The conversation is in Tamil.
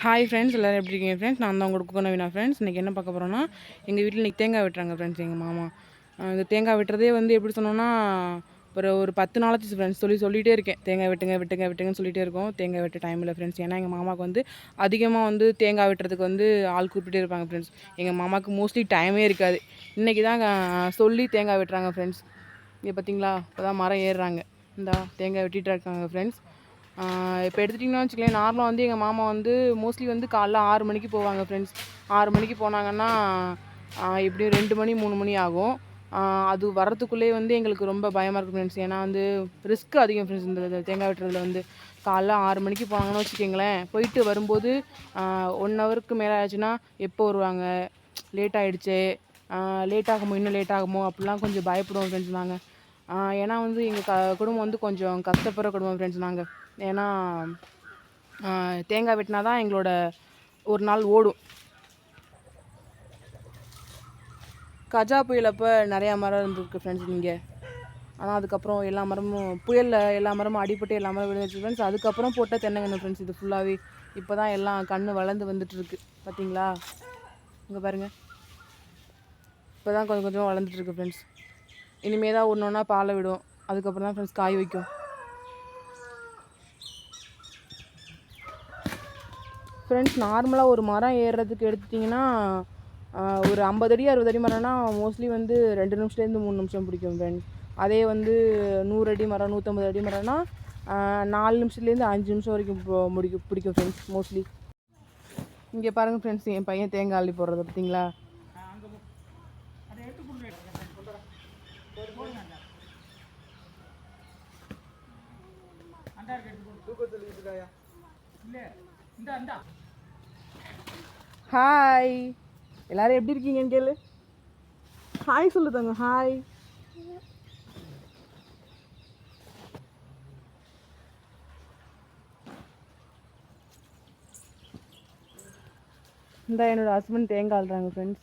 ஹாய் ஃப்ரெண்ட்ஸ் எல்லோரும் எப்படி இருக்கீங்க ஃப்ரெண்ட்ஸ் நான் தான் உங்களுக்கு நவீனா ஃப்ரெண்ட்ஸ் இன்றைக்கி என்ன பார்க்க போகிறோன்னா எங்கள் வீட்டில் இன்றைக்கி தேங்காய் வெட்டுறாங்க ஃப்ரெண்ட்ஸ் எங்கள் மாமா. இந்த தேங்காய் வெட்டுறதே வந்து எப்படி சொன்னோன்னா ஒரு ஒரு பத்து நாளாச்சு ஃப்ரெண்ட்ஸ் சொல்லி சொல்லிகிட்டே இருக்கேன். தேங்காய் வெட்டுங்க வெட்டுங்க வெட்டுங்கன்னு சொல்லிகிட்டே இருக்கோம். தேங்காய் வெட்ட டைம் இல்லை ஃப்ரெண்ட்ஸ் ஏன்னா எங்கள் மாமாவுக்கு வந்து அதிகமாக வந்து தேங்காய் வெட்டுறதுக்கு வந்து ஆள் கூப்பிட்டுட்டே இருப்பாங்க ஃப்ரெண்ட்ஸ் எங்கள் மாமாவுக்கு மோஸ்ட்லி டைமே இருக்காது. இன்றைக்கி தான் சொல்லி தேங்காய் வெட்டுறாங்க ஃப்ரெண்ட்ஸ் இங்கே பார்த்தீங்களா இப்போ தான் மரம் ஏறுறாங்க. இந்தா தேங்காய் வெட்டிகிட்டு இருக்காங்க ஃப்ரெண்ட்ஸ் இப்போ எடுத்துட்டிங்கன்னா வச்சுக்கலேன் நார்மலாக வந்து எங்கள் மாமா வந்து மோஸ்ட்லி வந்து காலைல ஆறு மணிக்கு போவாங்க ஃப்ரெண்ட்ஸ் ஆறு மணிக்கு போனாங்கன்னா எப்படியும் ரெண்டு மணி மூணு மணி ஆகும். அது வரத்துக்குள்ளே வந்து எங்களுக்கு ரொம்ப பயமாக இருக்கும் ஃப்ரெண்ட்ஸ் ஏன்னா வந்து ரிஸ்க் அதிகம் ஃப்ரெண்ட்ஸ் இந்த இந்த தேங்காய் வெட்டுறதுல வந்து. காலைல ஆறு மணிக்கு போனாங்கன்னு வச்சுக்கோங்களேன் போயிட்டு வரும்போது ஒன் ஹவருக்கு மேலே ஆச்சுன்னா எப்போ வருவாங்க? லேட் ஆகிடுச்சு லேட் ஆகுமோ? இன்னும் லேட் ஆகுமோ? அப்படிலாம் கொஞ்சம் பயப்படுவோம் ஃப்ரெண்ட்ஸ் நாங்கள் ஏன்னா வந்து எங்கள் க குடும்பம் வந்து கொஞ்சம் கஷ்டப்படுற குடும்பம் ஃப்ரெண்ட்ஸ் நாங்கள் ஏன்னா தேங்காய் வெட்டினா தான் எங்களோட ஒரு நாள் ஓடும். கஜா புயல் அப்போ நிறையா மரம் இருந்திருக்கு ஃப்ரெண்ட்ஸ் நீங்கள் ஆனால் அதுக்கப்புறம் எல்லா மரமும் புயலில் எல்லா மரமும் அடிபட்டு எல்லா மரம் விழுந்துச்சு ஃப்ரெண்ட்ஸ் அதுக்கப்புறம் போட்ட தென்னங்கன்று ஃப்ரெண்ட்ஸ் இது ஃபுல்லாகவே இப்போ தான் எல்லாம் கண் வளர்ந்து வந்துட்டுருக்கு. பார்த்தீங்களா இங்கே பாருங்கள் இப்போ தான் கொஞ்சம் கொஞ்சம் வளர்ந்துட்டுருக்கு ஃப்ரெண்ட்ஸ் இனிமே தான் ஒன்று ஒன்றா பாலை விடும். அதுக்கப்புறம் தான் ஃப்ரெண்ட்ஸ் காய் வைக்கும். ஃப்ரெண்ட்ஸ் நார்மலாக ஒரு மரம் ஏறுறதுக்கு எடுத்துட்டிங்கன்னா ஒரு ஐம்பது அடி அறுபது அடி மரம்னா மோஸ்ட்லி வந்து ரெண்டு நிமிஷத்துலேருந்து மூணு நிமிஷம் பிடிக்கும் ஃப்ரெண்ட்ஸ் அதே வந்து நூறு அடி மரம் நூற்றம்பது அடி மரம்னா நாலு நிமிஷத்துலேருந்து அஞ்சு நிமிஷம் வரைக்கும் போ- முடிக்கும் பிடிக்கும் ஃப்ரெண்ட்ஸ் மோஸ்ட்லி இங்கே பாருங்கள் ஃப்ரெண்ட்ஸ் என் பையன் தேங்காய் அள்ளி போடுறது பார்த்தீங்களா ஹாய் எல்லாரும் எப்படி இருக்கீங்கன்னு கேளு. ஹாய் சொல்லு தங்க ஹாய் இந்த என்னோட ஹஸ்பண்ட் தேங்காய் அள்ளுறாங்க ஃப்ரெண்ட்ஸ்